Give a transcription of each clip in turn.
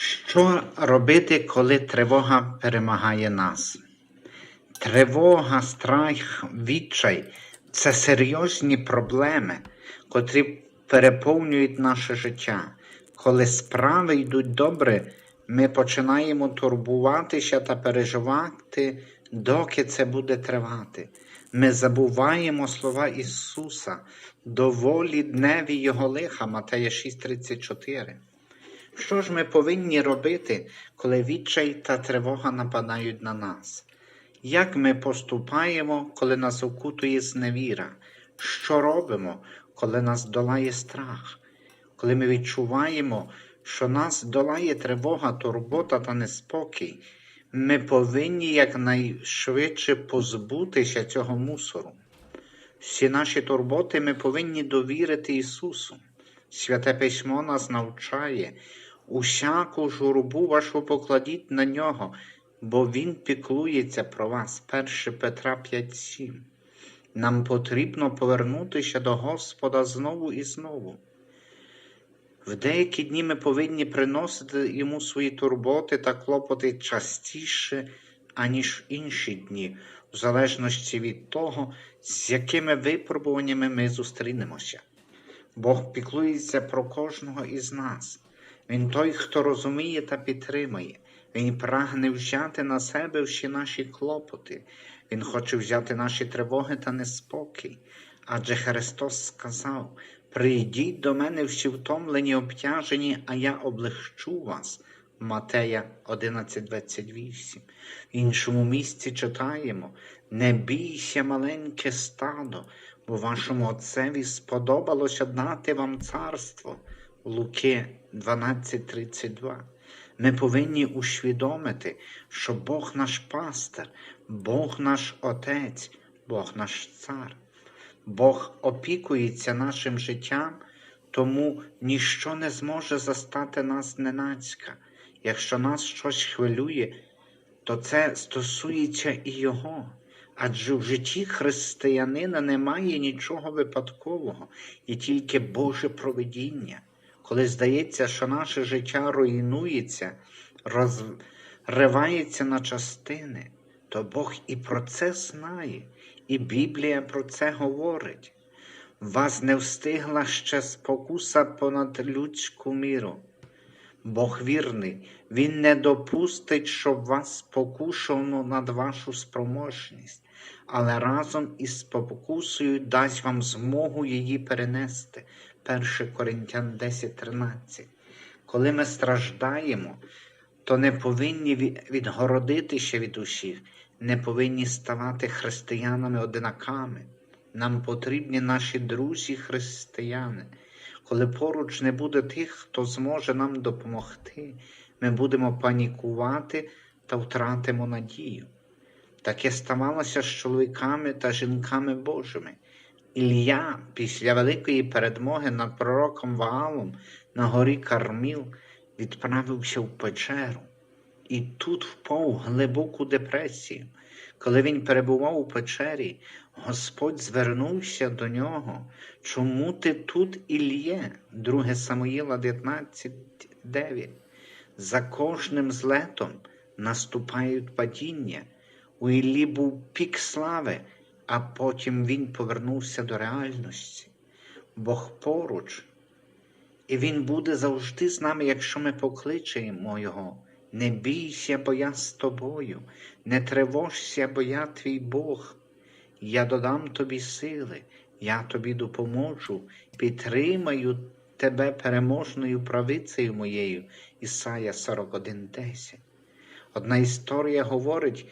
Що робити, коли тривога перемагає нас? Тривога, страх, відчай це серйозні проблеми, котрі переповнюють наше життя. Коли справи йдуть добре, ми починаємо турбуватися та переживати, доки це буде тривати. Ми забуваємо слова Ісуса, доволі дневі Його лиха, Матея 6,34. Що ж ми повинні робити, коли відчай та тривога нападають на нас? Як ми поступаємо, коли нас окутує зневіра? Що робимо, коли нас долає страх? Коли ми відчуваємо, що нас долає тривога, турбота та неспокій, ми повинні якнайшвидше позбутися цього мусору. Всі наші турботи ми повинні довірити Ісусу. Святе письмо нас навчає, усяку журбу вашу покладіть на нього, бо Він піклується про вас. 1 Петра 5,7. Нам потрібно повернутися до Господа знову і знову. В деякі дні ми повинні приносити йому свої турботи та клопоти частіше, аніж інші дні, в залежності від того, з якими випробуваннями ми зустрінемося. Бог піклується про кожного із нас. Він той, хто розуміє та підтримує. Він прагне взяти на себе всі наші клопоти. Він хоче взяти наші тривоги та неспокій. Адже Христос сказав: Прийдіть до мене всі втомлені, обтяжені, а я облегчу вас. Матея 11:28. В іншому місці читаємо: Не бійся, маленьке стадо, бо вашому отцеві сподобалося дати вам царство. Луки 12:32. Ми повинні усвідомити, що Бог наш пастир, Бог наш Отець, Бог наш цар. Бог опікується нашим життям, тому ніщо не зможе застати нас ненацька. Якщо нас щось хвилює, то це стосується і Його. Адже в житті християнина немає нічого випадкового і тільки Боже провидіння. Коли здається, що наше життя руйнується, розривається на частини, то Бог і про це знає, і Біблія про це говорить. Вас не встигла ще спокуса понад людську міру. Бог вірний, Він не допустить, щоб вас спокушено над вашу спроможність, але разом із спокусою дасть вам змогу її перенести. 1 Коринтян 10:13. Коли ми страждаємо, то не повинні відгородитися від усіх, не повинні ставати християнами одинаками. Нам потрібні наші друзі-християни. Коли поруч не буде тих, хто зможе нам допомогти, ми будемо панікувати та втратимо надію. Таке ставалося з чоловіками та жінками Божими. Ілля після великої передмоги над пророком Ваалом на горі Карміл відправився в печеру і тут впав глибоку депресію. Коли він перебував у печері, Господь звернувся до нього. Чому ти тут Ільє? 2 Самуїла 19,9. За кожним злетом наступають падіння. У Іллі був пік слави, а потім він повернувся до реальності. Бог поруч, і Він буде завжди з нами, якщо ми покличемо Його. Не бійся, бо я з тобою, не тривожся, бо я твій Бог. Я додам тобі сили, я тобі допоможу, підтримаю тебе переможною правицею моєю. Ісая 41:10. Одна історія говорить,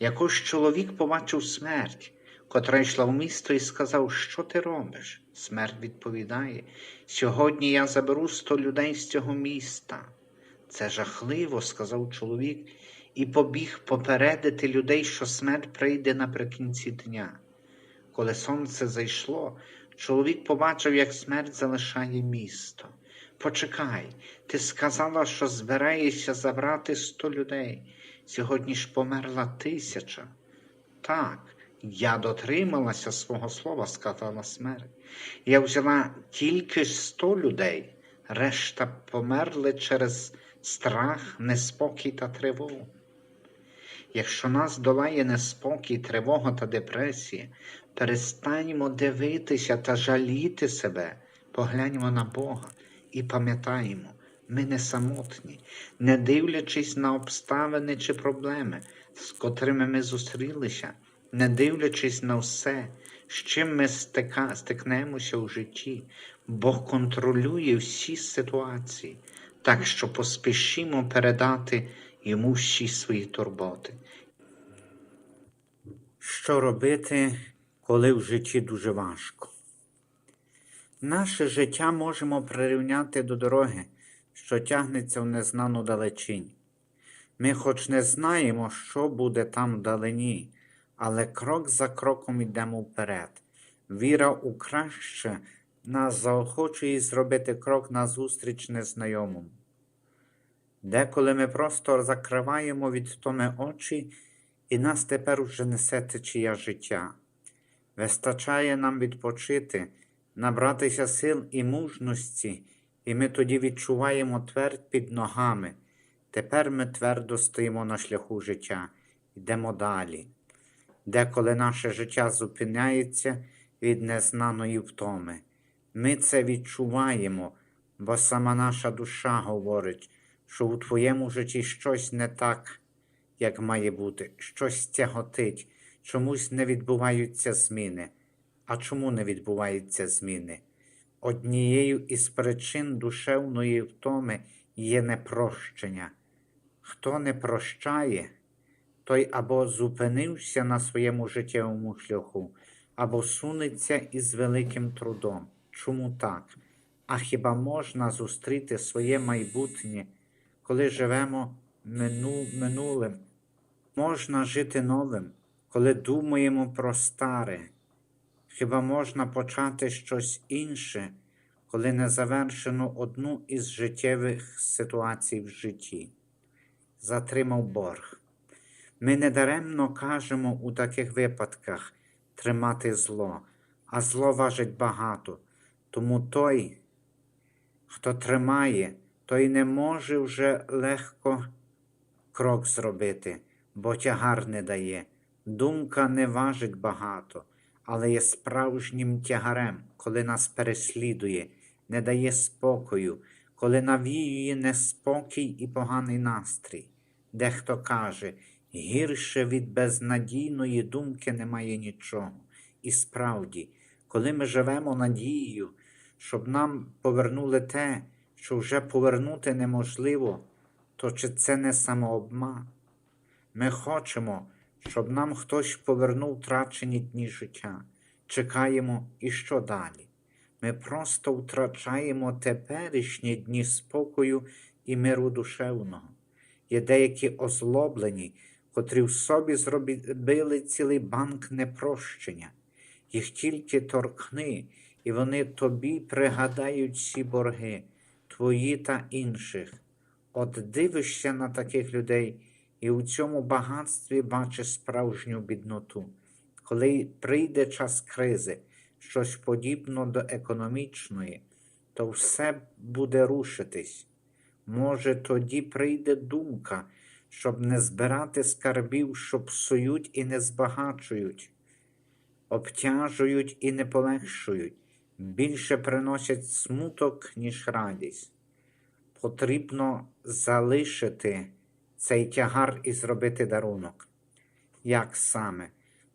якось чоловік побачив смерть, котра йшла в місто і сказав, що ти робиш? Смерть відповідає, сьогодні я заберу сто людей з цього міста. Це жахливо, сказав чоловік, і побіг попередити людей, що смерть прийде наприкінці дня. Коли сонце зайшло, чоловік побачив, як смерть залишає місто. Почекай, ти сказала, що збираєшся забрати сто людей. Сьогодні ж померла тисяча. Так, я дотрималася свого слова, сказала смерть. Я взяла тільки сто людей, решта померли через страх, неспокій та тривогу. Якщо нас долає неспокій, тривога та депресія, перестаньмо дивитися та жаліти себе, погляньмо на Бога і пам'ятаємо, ми не самотні, не дивлячись на обставини чи проблеми, з котрими ми зустрілися, не дивлячись на все, з чим ми стика, стикнемося у житті, Бог контролює всі ситуації, так що поспішімо передати йому всі свої турботи. Що робити, коли в житті дуже важко? Наше життя можемо прирівняти до дороги, що тягнеться в незнану далечінь. Ми хоч не знаємо, що буде там вдалині, але крок за кроком йдемо вперед. Віра у краще нас заохочує зробити крок назустріч незнайомому. Деколи ми просто закриваємо від втоми очі, і нас тепер уже несе течія життя. Вистачає нам відпочити, набратися сил і мужності, і ми тоді відчуваємо твердь під ногами. Тепер ми твердо стоїмо на шляху життя, йдемо далі. Деколи наше життя зупиняється від незнаної втоми. Ми це відчуваємо, бо сама наша душа говорить, що у твоєму житті щось не так, як має бути, щось тяготить, чомусь не відбуваються зміни. А чому не відбуваються зміни? Однією із причин душевної втоми є непрощення. Хто не прощає, той або зупинився на своєму життєвому шляху, або сунеться із великим трудом. Чому так? А хіба можна зустріти своє майбутнє, коли живемо мину, минулим? Можна жити новим, коли думаємо про старе. Хіба можна почати щось інше, коли не завершено одну із життєвих ситуацій в житті? Затримав борг. Ми недаремно кажемо у таких випадках тримати зло, а зло важить багато. Тому той, хто тримає, той не може вже легко крок зробити, бо тягар не дає. Думка не важить багато, але є справжнім тягарем, коли нас переслідує, не дає спокою, коли навіює неспокій і поганий настрій. Дехто каже, гірше від безнадійної думки немає нічого. І справді, коли ми живемо надією, щоб нам повернули те, що вже повернути неможливо, то чи це не самообман? Ми хочемо, щоб нам хтось повернув втрачені дні життя. Чекаємо і що далі? Ми просто втрачаємо теперішні дні спокою і миру душевного. Є деякі озлоблені, котрі в собі зробили цілий банк непрощення. Їх тільки торкни, і вони тобі пригадають всі борги, твої та інших. От дивишся на таких людей і у цьому багатстві бачиш справжню бідноту. Коли прийде час кризи, щось подібно до економічної, то все буде рушитись. Може, тоді прийде думка, щоб не збирати скарбів, що псують і не збагачують, обтяжують і не полегшують, більше приносять смуток, ніж радість. Потрібно залишити цей тягар і зробити дарунок. Як саме?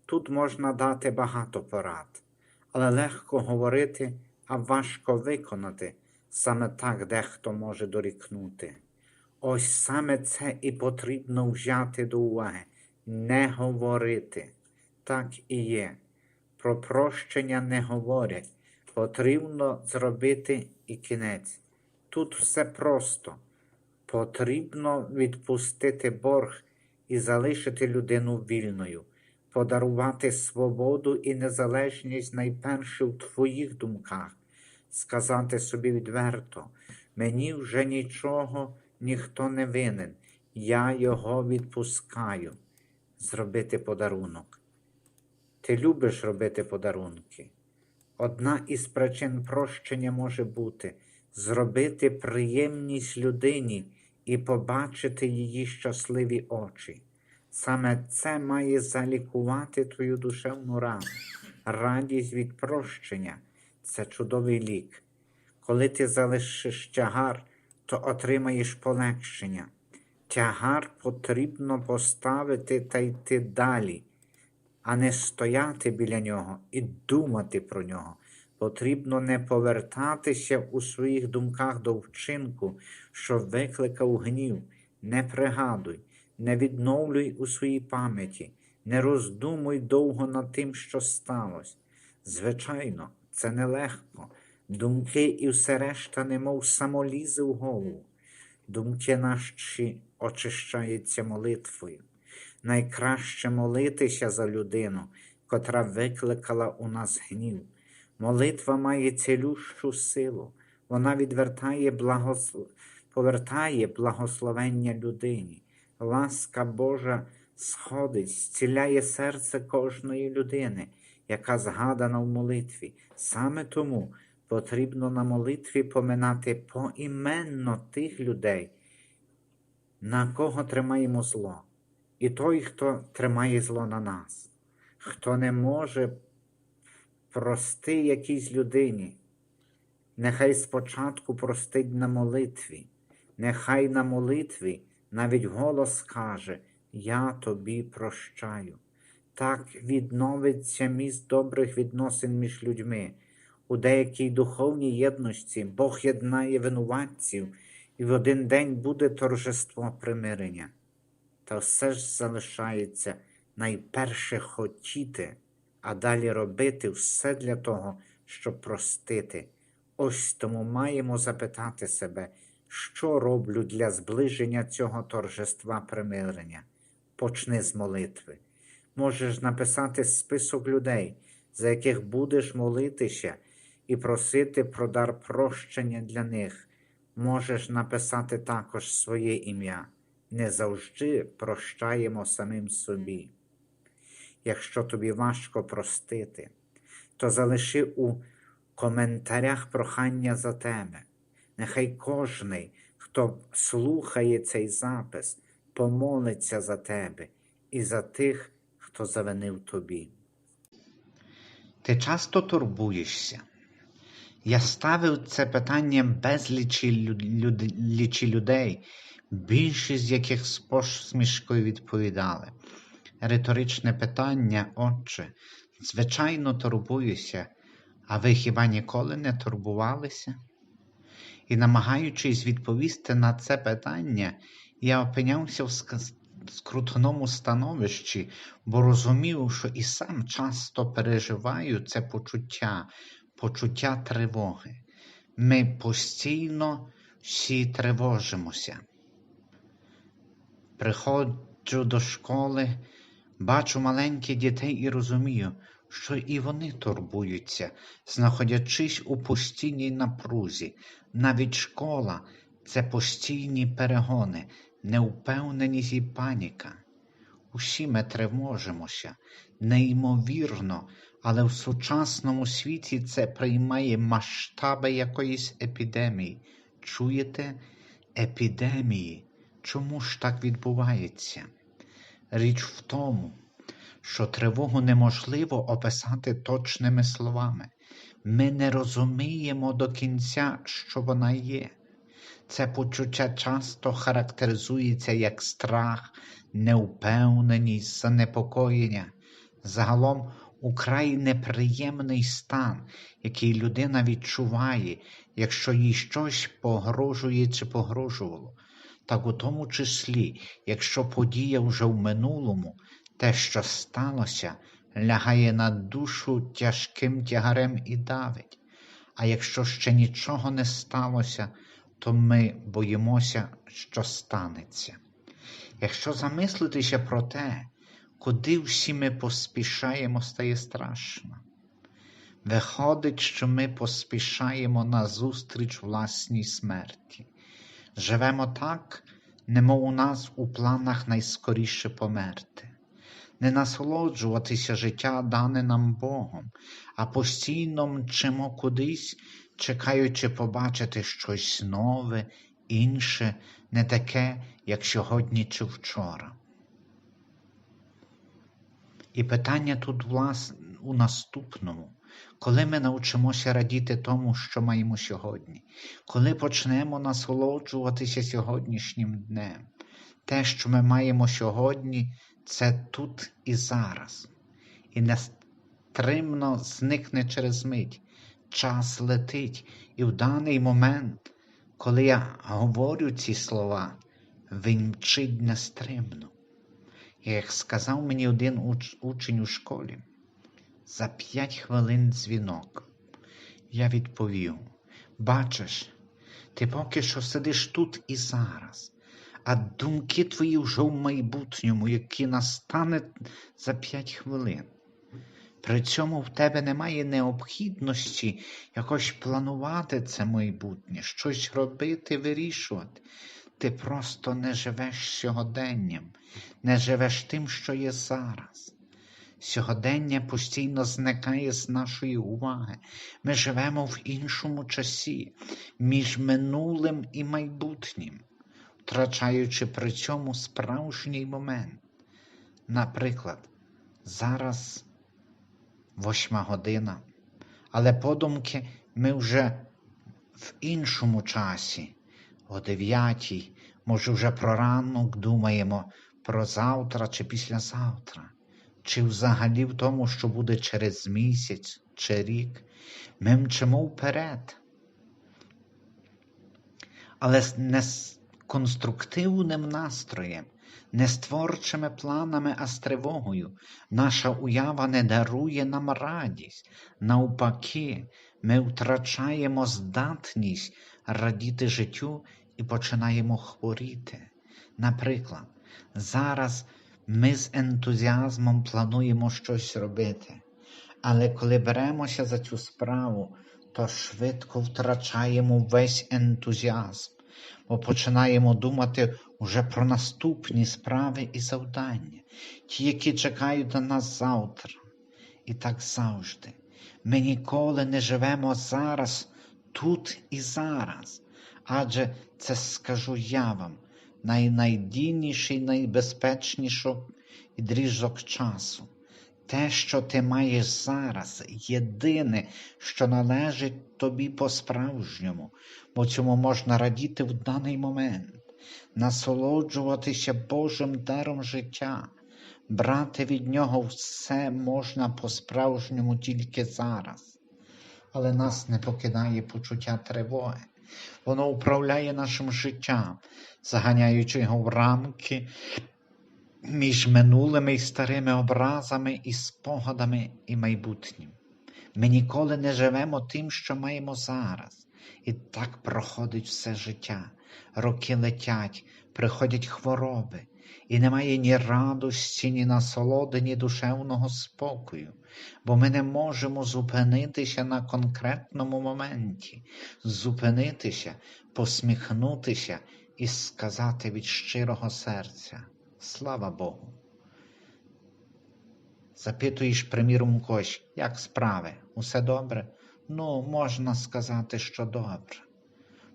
Тут можна дати багато порад, але легко говорити, а важко виконати. Саме так дехто може дорікнути. Ось саме це і потрібно взяти до уваги, не говорити. Так і є. Про прощення не говорять. Потрібно зробити і кінець. Тут все просто. Потрібно відпустити борг і залишити людину вільною, подарувати свободу і незалежність найперше в твоїх думках, сказати собі відверто, мені вже нічого ніхто не винен, я його відпускаю, зробити подарунок. Ти любиш робити подарунки. Одна із причин прощення може бути зробити приємність людині і побачити її щасливі очі. Саме це має залікувати твою душевну рану. Радість від прощення це чудовий лік. Коли ти залишиш тягар, то отримаєш полегшення. Тягар потрібно поставити та йти далі, а не стояти біля нього і думати про нього. Потрібно не повертатися у своїх думках до вчинку, що викликав гнів. Не пригадуй, не відновлюй у своїй пам'яті, не роздумуй довго над тим, що сталося. Звичайно, це нелегко. Думки і все решта, немов самолізи в голову. Думки наші очищаються молитвою. Найкраще молитися за людину, котра викликала у нас гнів. Молитва має цілющу силу, вона відвертає благослов... повертає благословення людині. Ласка Божа сходить, зціляє серце кожної людини, яка згадана в молитві. Саме тому потрібно на молитві поминати поіменно тих людей, на кого тримаємо зло, і той, хто тримає зло на нас, хто не може прости якійсь людині, нехай спочатку простить на молитві, нехай на молитві навіть голос каже, Я тобі прощаю. Так відновиться міст добрих відносин між людьми. У деякій духовній єдності Бог єднає винуватців, і в один день буде торжество примирення. Та все ж залишається найперше хотіти, а далі робити все для того, щоб простити. Ось тому маємо запитати себе, що роблю для зближення цього торжества примирення. Почни з молитви. Можеш написати список людей, за яких будеш молитися і просити про дар прощення для них. Можеш написати також своє ім'я. Не завжди прощаємо самим собі. Якщо тобі важко простити, то залиши у коментарях прохання за тебе. Нехай кожний, хто слухає цей запис, помолиться за тебе і за тих, хто завинив тобі. Ти часто турбуєшся. Я ставив це питання безлічі люд, люд, лічі людей, більшість з яких з посмішкою відповідали. Риторичне питання, отче, звичайно, турбуюся, а ви хіба ніколи не турбувалися? І, намагаючись відповісти на це питання, я опинявся в скрутному становищі, бо розумів, що і сам часто переживаю це почуття, почуття тривоги. Ми постійно всі тривожимося. Приходжу до школи, бачу маленьких дітей і розумію, що і вони турбуються, знаходячись у постійній напрузі. Навіть школа це постійні перегони, неупевненість і паніка. Усі ми тривожимося, неймовірно, але в сучасному світі це приймає масштаби якоїсь епідемії. Чуєте? Епідемії. Чому ж так відбувається? Річ в тому, що тривогу неможливо описати точними словами. Ми не розуміємо до кінця, що вона є. Це почуття часто характеризується як страх, неупевненість, занепокоєння. Загалом украй неприємний стан, який людина відчуває, якщо їй щось погрожує чи погрожувало. Так у тому числі, якщо подія вже в минулому, те, що сталося, лягає на душу тяжким тягарем і давить. А якщо ще нічого не сталося, то ми боїмося, що станеться. Якщо замислитися про те, куди всі ми поспішаємо, стає страшно. Виходить, що ми поспішаємо назустріч власній смерті. Живемо так, немов у нас у планах найскоріше померти, не насолоджуватися життя дане нам Богом, а постійно мчимо кудись, чекаючи побачити щось нове, інше не таке, як сьогодні чи вчора. І питання тут влас... у наступному. Коли ми навчимося радіти тому, що маємо сьогодні, коли почнемо насолоджуватися сьогоднішнім днем, те, що ми маємо сьогодні, це тут і зараз, і нестримно зникне через мить. Час летить, і в даний момент, коли я говорю ці слова, він мчить нестримно. Як сказав мені один уч... учень у школі, за п'ять хвилин дзвінок. Я відповів: бачиш, ти поки що сидиш тут і зараз, а думки твої вже в майбутньому, які настане за п'ять хвилин. При цьому в тебе немає необхідності якось планувати це майбутнє, щось робити, вирішувати. Ти просто не живеш сьогоденням, не живеш тим, що є зараз. Сьогодення постійно зникає з нашої уваги. Ми живемо в іншому часі, між минулим і майбутнім, втрачаючи при цьому справжній момент. Наприклад, зараз восьма година, але подумки ми вже в іншому часі, о дев'ятій, може, вже про ранок думаємо про завтра чи післязавтра чи взагалі в тому, що буде через місяць чи рік, ми мчимо вперед. Але не з конструктивним настроєм, не з творчими планами, а з тривогою. Наша уява не дарує нам радість. Навпаки, ми втрачаємо здатність радіти життю і починаємо хворіти. Наприклад, зараз ми з ентузіазмом плануємо щось робити, але коли беремося за цю справу, то швидко втрачаємо весь ентузіазм, бо починаємо думати вже про наступні справи і завдання, ті, які чекають на нас завтра. І так завжди. Ми ніколи не живемо зараз, тут і зараз. Адже це скажу я вам найнайдійніший, найбезпечніший відрізок часу. Те, що ти маєш зараз, єдине, що належить тобі по-справжньому, бо цьому можна радіти в даний момент, насолоджуватися Божим даром життя, брати від нього все можна по-справжньому тільки зараз. Але нас не покидає почуття тривоги. Воно управляє нашим життям, заганяючи його в рамки між минулими і старими образами і спогадами і майбутнім. Ми ніколи не живемо тим, що маємо зараз. І так проходить все життя. Роки летять, приходять хвороби, і немає ні радості, ні насолоди, ні душевного спокою, бо ми не можемо зупинитися на конкретному моменті, зупинитися, посміхнутися і сказати від щирого серця Слава Богу. Запитуєш, приміром, когось, як справи? Усе добре? Ну, можна сказати, що добре.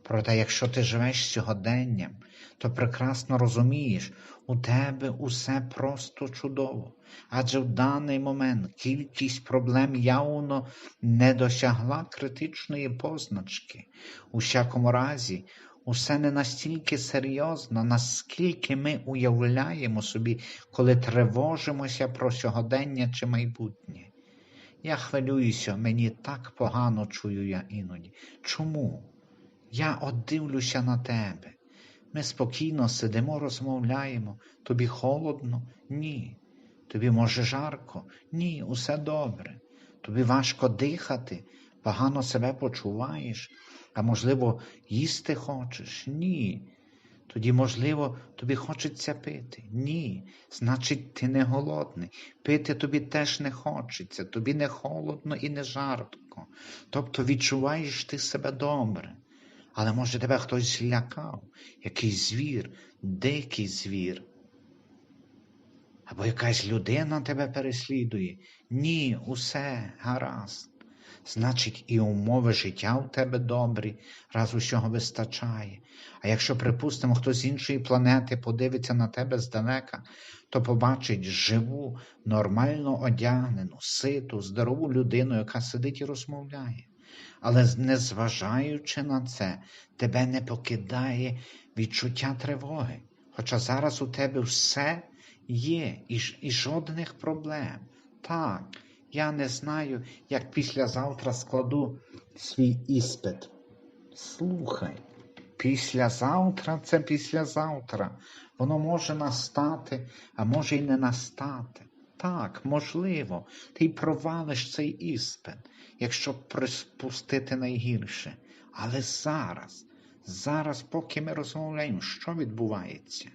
Проте, якщо ти живеш сьогоденням, то прекрасно розумієш, у тебе усе просто чудово. Адже в даний момент кількість проблем явно не досягла критичної позначки. У всякому разі, усе не настільки серйозно, наскільки ми уявляємо собі, коли тривожимося про сьогодення чи майбутнє. Я хвилююся, мені так погано чую я іноді. Чому? Я от дивлюся на тебе. Ми спокійно сидимо, розмовляємо. Тобі холодно? Ні. Тобі може жарко? Ні, усе добре. Тобі важко дихати, погано себе почуваєш, а можливо, їсти хочеш? Ні. Тоді, можливо, тобі хочеться пити. Ні. Значить, ти не голодний. Пити тобі теж не хочеться, тобі не холодно і не жарко. Тобто відчуваєш ти себе добре. Але може тебе хтось злякав, якийсь звір, дикий звір. Або якась людина тебе переслідує. Ні, усе гаразд. значить і умови життя у тебе добрі, раз усього вистачає. А якщо, припустимо, хтось з іншої планети подивиться на тебе здалека, то побачить живу, нормально одягнену, ситу, здорову людину, яка сидить і розмовляє. Але незважаючи на це, тебе не покидає відчуття тривоги. Хоча зараз у тебе все є і, і жодних проблем. Так, я не знаю, як післязавтра складу свій іспит. Слухай, післязавтра це післязавтра. Воно може настати, а може й не настати. Так, можливо, ти й провалиш цей іспит, якщо приспустити найгірше. Але зараз, зараз, поки ми розмовляємо, що відбувається?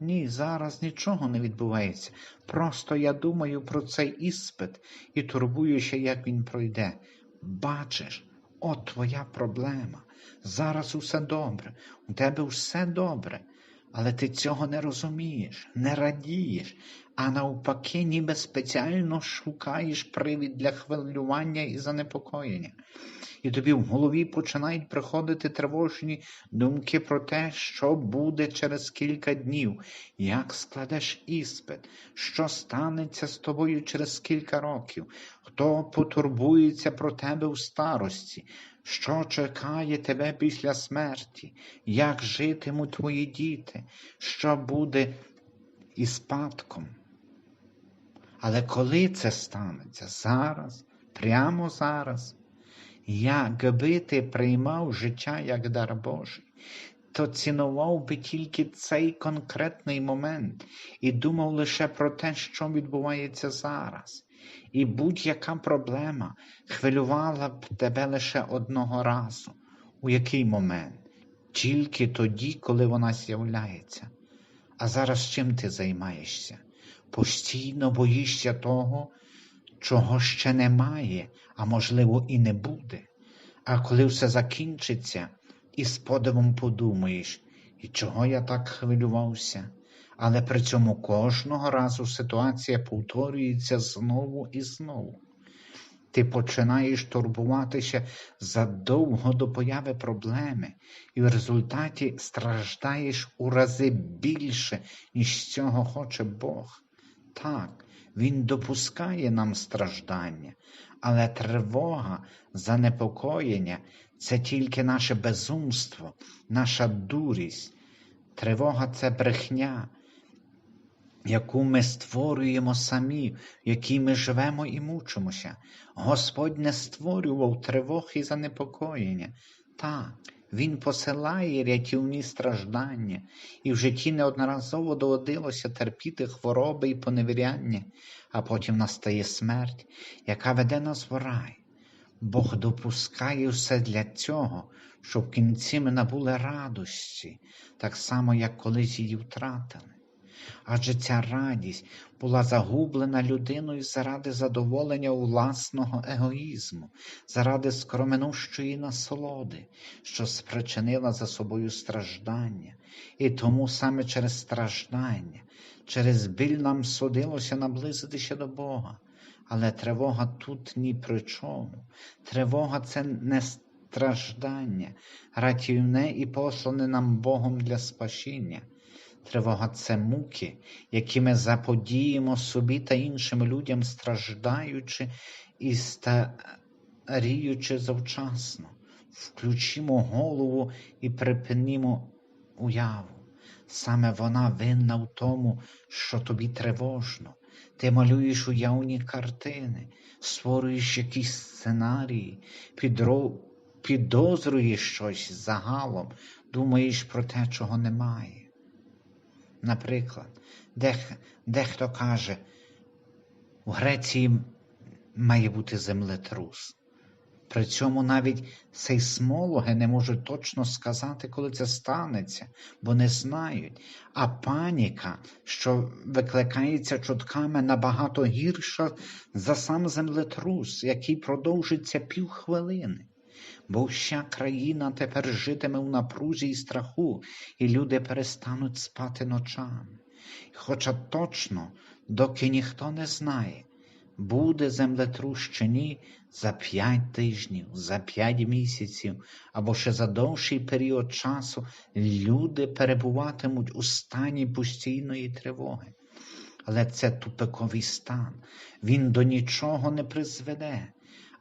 Ні, зараз нічого не відбувається. Просто я думаю про цей іспит і турбуюся, як він пройде. Бачиш, от твоя проблема. Зараз усе добре, у тебе все добре, але ти цього не розумієш, не радієш, а навпаки, ніби спеціально шукаєш привід для хвилювання і занепокоєння. І тобі в голові починають приходити тривожні думки про те, що буде через кілька днів, як складеш іспит, що станеться з тобою через кілька років, хто потурбується про тебе у старості, що чекає тебе після смерті, як житимуть твої діти, що буде із спадком. Але коли це станеться зараз, прямо зараз, якби ти приймав життя як дар Божий, то цінував би тільки цей конкретний момент і думав лише про те, що відбувається зараз. І будь-яка проблема хвилювала б тебе лише одного разу. У який момент? Тільки тоді, коли вона з'являється. А зараз чим ти займаєшся? Постійно боїшся того, чого ще немає, а можливо, і не буде. А коли все закінчиться, і з подивом подумаєш, і чого я так хвилювався? Але при цьому кожного разу ситуація повторюється знову і знову. Ти починаєш турбуватися задовго до появи проблеми, і в результаті страждаєш у рази більше, ніж цього хоче Бог. Так, Він допускає нам страждання, але тривога, занепокоєння це тільки наше безумство, наша дурість. Тривога це брехня, яку ми створюємо самі, в якій ми живемо і мучимося. Господь не створював тривог і занепокоєння. Так, Він посилає рятівні страждання, і в житті неодноразово доводилося терпіти хвороби і поневіряння, а потім настає смерть, яка веде нас в рай. Бог допускає все для цього, щоб кінці ми набули радості, так само, як колись її втратили. Адже ця радість була загублена людиною заради задоволення власного егоїзму, заради скороминущої насолоди, що спричинила за собою страждання, і тому саме через страждання, через біль нам судилося наблизитися до Бога. Але тривога тут ні при чому. Тривога це не страждання, ратівне і послане нам Богом для спасіння. Тривога це муки, які ми заподіємо собі та іншим людям, страждаючи і старіючи завчасно. Включімо голову і припинімо уяву. Саме вона винна в тому, що тобі тривожно. Ти малюєш уявні картини, створюєш якісь сценарії, підро... підозрюєш щось загалом, думаєш про те, чого немає. Наприклад, дех, дехто каже, у Греції має бути землетрус. При цьому навіть сейсмологи не можуть точно сказати, коли це станеться, бо не знають. А паніка, що викликається чутками, набагато гірша за сам землетрус, який продовжиться півхвилини. Бо вся країна тепер житиме в напрузі і страху, і люди перестануть спати ночами. Хоча точно, доки ніхто не знає, буде землетрус за п'ять тижнів, за п'ять місяців або ще за довший період часу люди перебуватимуть у стані постійної тривоги. Але це тупиковий стан, він до нічого не призведе.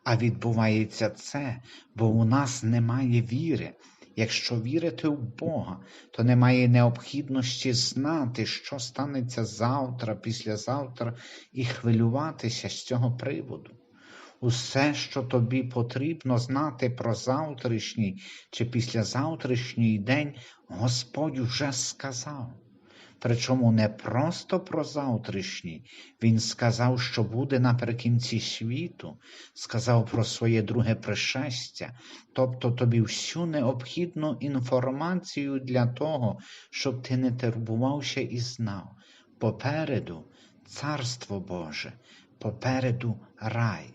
А відбувається це, бо у нас немає віри. Якщо вірити в Бога, то немає необхідності знати, що станеться завтра, післязавтра, і хвилюватися з цього приводу. Усе, що тобі потрібно знати про завтрашній чи післязавтрашній день, Господь уже сказав. Причому не просто про завтрашній, Він сказав, що буде наприкінці світу, сказав про своє друге пришестя, тобто тобі всю необхідну інформацію для того, щоб ти не турбувався і знав. Попереду Царство Боже, попереду рай.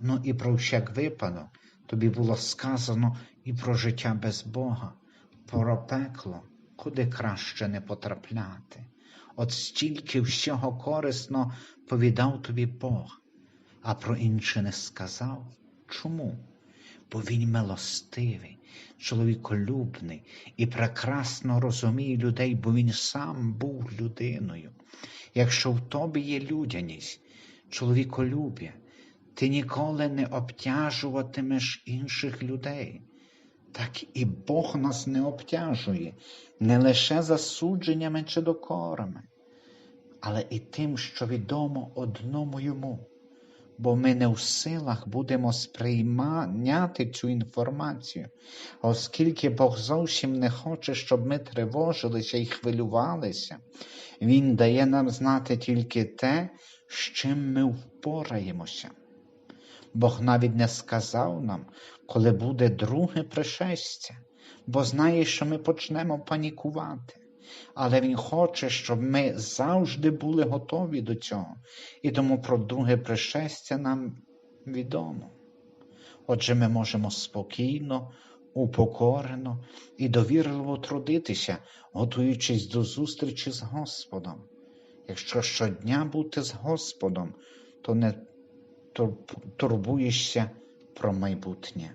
Ну і про всяк випадок тобі було сказано і про життя без Бога, про пекло, куди краще не потрапляти. От стільки всього корисно повідав тобі Бог, а про інше не сказав. Чому? Бо він милостивий, чоловіколюбний і прекрасно розуміє людей, бо він сам був людиною. Якщо в тобі є людяність, чоловіколюб'я, ти ніколи не обтяжуватимеш інших людей. Так і Бог нас не обтяжує не лише засудженнями чи докорами, але і тим, що відомо одному йому, бо ми не в силах будемо сприймати цю інформацію, оскільки Бог зовсім не хоче, щоб ми тривожилися і хвилювалися, Він дає нам знати тільки те, з чим ми впораємося. Бог навіть не сказав нам, коли буде друге пришестя, бо знає, що ми почнемо панікувати. Але Він хоче, щоб ми завжди були готові до цього, і тому про друге пришестя нам відомо. Отже, ми можемо спокійно, упокорено і довірливо трудитися, готуючись до зустрічі з Господом. Якщо щодня бути з Господом, то не турбуєшся про майбутнє.